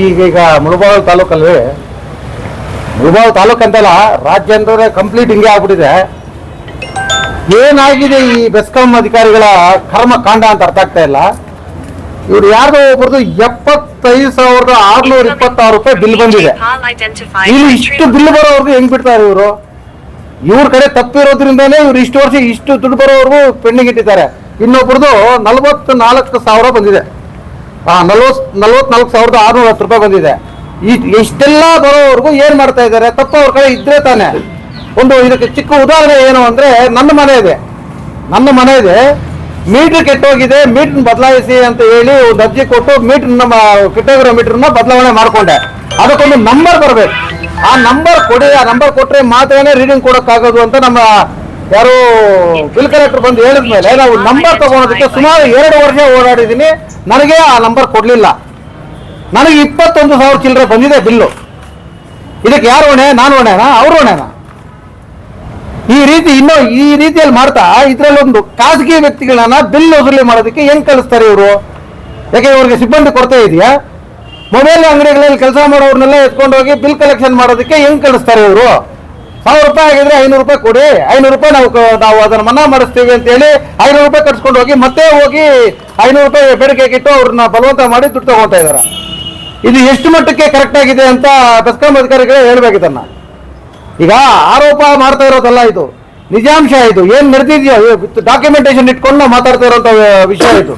ಈಗ ಈಗ ಮುಳಬಾಗಿಲು ತಾಲೂಕಲ್ಲಿ ಮುಳಬಾಗಿಲು ತಾಲೂಕು ಅಂತಲ್ಲ ರಾಜ್ಯ ಅಂದ್ರೆ ಕಂಪ್ಲೀಟ್ ಹಿಂಗೆ ಆಗ್ಬಿಟ್ಟಿದೆ. ಏನಾಗಿದೆ ಈ ಬೆಸ್ಕಾಂ ಅಧಿಕಾರಿಗಳ ಕರ್ಮ ಕಾಂಡ ಅಂತ ಅರ್ಥ ಆಗ್ತಾ ಇಲ್ಲ. ಇವ್ರು ಯಾರು ಒಬ್ಬರದು ಎಪ್ಪತ್ತೈದು ಸಾವಿರದ ಆರ್ನೂರ ಇಪ್ಪತ್ತಾರು ರೂಪಾಯಿ ಬಿಲ್ ಬಂದಿದೆ. ಇಲ್ಲಿ ಇಷ್ಟು ಬಿಲ್ ಬರೋವರೆಗೂ ಹೆಂಗ್ ಬಿಡ್ತಾರೆ ಇವರು? ಇವ್ರ ಕಡೆ ತಪ್ಪಿರೋದ್ರಿಂದಾನೆ ಇವ್ರು ಇಷ್ಟು ವರ್ಷ ಇಷ್ಟು ದುಡ್ಡು ಬರೋವರೆಗೂ ಪೆಂಡಿಂಗ್ ಇಟ್ಟಿದ್ದಾರೆ. ಇನ್ನೊಬ್ರದ್ದು ನಲವತ್ತು ನಾಲ್ಕು ಸಾವಿರ ಬಂದಿದೆ. ನಲ್ವತ್, ನಲ್ವತ್ನಾಲ್ಕು ಸಾವಿರದ ಆರ್ನೂರ ಹತ್ತು ರೂಪಾಯಿ ಬಂದಿದೆ. ಇಷ್ಟೆಲ್ಲ ಬರೋವರೆಗೂ ಏನ್ ಮಾಡ್ತಾ ಇದ್ದಾರೆ? ತಪ್ಪು ಅವ್ರ ಕಡೆ ಇದ್ರೆ ತಾನೆ. ಒಂದು ಇದಕ್ಕೆ ಚಿಕ್ಕ ಉದಾಹರಣೆ ಏನು ಅಂದ್ರೆ ನನ್ನ ಮನೆ ಇದೆ. ನನ್ನ ಮನೆ ಇದೆ. ಮೀಟರ್ ಕೆಟ್ಟೋಗಿದೆ, ಮೀಟರ್ ಬದಲಾಯಿಸಿ ಅಂತ ಹೇಳಿ ಒಂದು ಅರ್ಜಿ ಕೊಟ್ಟು ಮೀಟರ್ ನಮ್ಮ ಕೆಟ್ಟೋಗಿರೋ ಮೀಟ್ರನ್ನ ಬದಲಾವಣೆ ಮಾಡ್ಕೊಂಡೆ. ಅದಕ್ಕೊಂದು ನಂಬರ್ ಬರಬೇಕು. ಆ ನಂಬರ್ ಕೊಡಿ, ಆ ನಂಬರ್ ಕೊಟ್ರೆ ಮಾತ್ರನೇ ರೀಡಿಂಗ್ ಕೊಡಕ್ಕಾಗೋದು ಅಂತ ನಮ್ಮ ಯಾರು ಬಿಲ್ ಕಲೆಕ್ಟರ್ ಬಂದು ಹೇಳಿದ ಮೇಲೆ ನಾವು ನಂಬರ್ ತಗೊಳೋದಕ್ಕೆ ಸುಮಾರು ಎರಡು ವರ್ಷ ಓಡಾಡಿದ್ದೀನಿ. ನನಗೆ ಆ ನಂಬರ್ ಕೊಡ್ಲಿಲ್ಲ. ನನಗೆ ಇಪ್ಪತ್ತೊಂದು ಸಾವಿರ ಚಿಲ್ಲರೆ ಬಂದಿದೆ ಬಿಲ್ಲು. ಇದಕ್ಕೆ ಯಾರು ಹೊಣೆ? ನಾನು ಹೊಣೆನಾ? ಅವ್ರು ಹೊಣೆನಾ? ಈ ರೀತಿ ಇನ್ನೂ ಈ ರೀತಿಯಲ್ಲಿ ಮಾಡ್ತಾ ಇದರಲ್ಲೊಂದು ಖಾಸಗಿ ವ್ಯಕ್ತಿಗಳನ್ನ ಬಿಲ್ ವಸೂಲಿ ಮಾಡೋದಕ್ಕೆ ಹೆಂಗ್ ಕಳಿಸ್ತಾರೆ ಇವರು? ಯಾಕೆ ಇವ್ರಿಗೆ ಸಿಬ್ಬಂದಿ ಕೊರತೆ ಇದೆಯಾ? ಮೊಬೈಲ್ ಅಂಗಡಿಗಳಲ್ಲಿ ಕೆಲಸ ಮಾಡೋರ್ನೆಲ್ಲ ಎತ್ಕೊಂಡು ಹೋಗಿ ಬಿಲ್ ಕಲೆಕ್ಷನ್ ಮಾಡೋದಕ್ಕೆ ಹೆಂಗ್ ಕಳಿಸ್ತಾರೆ ಇವರು? ಸಾವಿರ ರೂಪಾಯಿ ಆಗಿದ್ರೆ ಐನೂರು ರೂಪಾಯಿ ಕೊಡಿ. ಐನೂರು ರೂಪಾಯಿ ನಾವು ನಾವು ಅದನ್ನ ಮನ್ನಾ ಮಾಡಿಸ್ತೀವಿ ಅಂತ ಹೇಳಿ ಐನೂರು ರೂಪಾಯಿ ಕಟ್ಸ್ಕೊಂಡು ಹೋಗಿ ಮತ್ತೆ ಹೋಗಿ ಐನೂರು ರೂಪಾಯಿ ಬೇಡಿಕೆ ಇಟ್ಟು ಅವ್ರನ್ನ ಬಲವಂತ ಮಾಡಿ ದುಡ್ಡು ತಗೊಳ್ತಾ ಇದಾರೆ ಇದು ಎಷ್ಟು ಮಟ್ಟಕ್ಕೆ ಕರೆಕ್ಟ್ ಆಗಿದೆ ಅಂತ ಬೆಸ್ಕಾಂ ಅಧಿಕಾರಿಗಳೇ ಹೇಳ್ಬೇಕಿದನ್ನ ಈಗ ಆರೋಪ ಮಾಡ್ತಾ ಇರೋದಲ್ಲ ಇದು. ನಿಜಾಂಶ ಇದು. ಏನ್ ನಡೆದಿದೆಯೋ ಡಾಕ್ಯುಮೆಂಟೇಶನ್ ಇಟ್ಕೊಂಡು ನಾವು ಮಾತಾಡ್ತಾ ಇರೋಂಥ ವಿಷಯ ಇದು.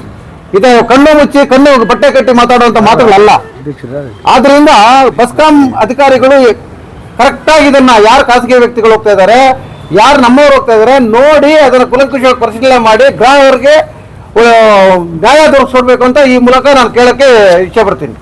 ಇದು ಕಣ್ಣು ಮುಚ್ಚಿ ಕಣ್ಣು ಬಟ್ಟೆ ಕಟ್ಟಿ ಮಾತಾಡುವಂತ ಮಾತುಗಳಲ್ಲ. ಆದ್ರಿಂದ ಬಸ್ಕಾಂ ಅಧಿಕಾರಿಗಳು ಕರೆಕ್ಟ್ ಆಗಿ ಇದನ್ನ ಯಾರು ಖಾಸಗಿ ವ್ಯಕ್ತಿಗಳು ಹೋಗ್ತಾ ಇದ್ದಾರೆ, ಯಾರು ನಮ್ಮವ್ರು ಹೋಗ್ತಾ ಇದ್ದಾರೆ ನೋಡಿ ಅದನ್ನ ಕುಲಂಕುಷವಾಗಿ ಪರಿಶೀಲನೆ ಮಾಡಿ ಗ್ರಾಹಕರಿಗೆ ಗಾಯ ನ್ಯಾಯ ದೊರಕಿಸ್ಕೊಡ್ಬೇಕು ಅಂತ ಈ ಮೂಲಕ ನಾನು ಕೇಳಕ್ಕೆ ಇಚ್ಛೆ ಪಡ್ತೀನಿ.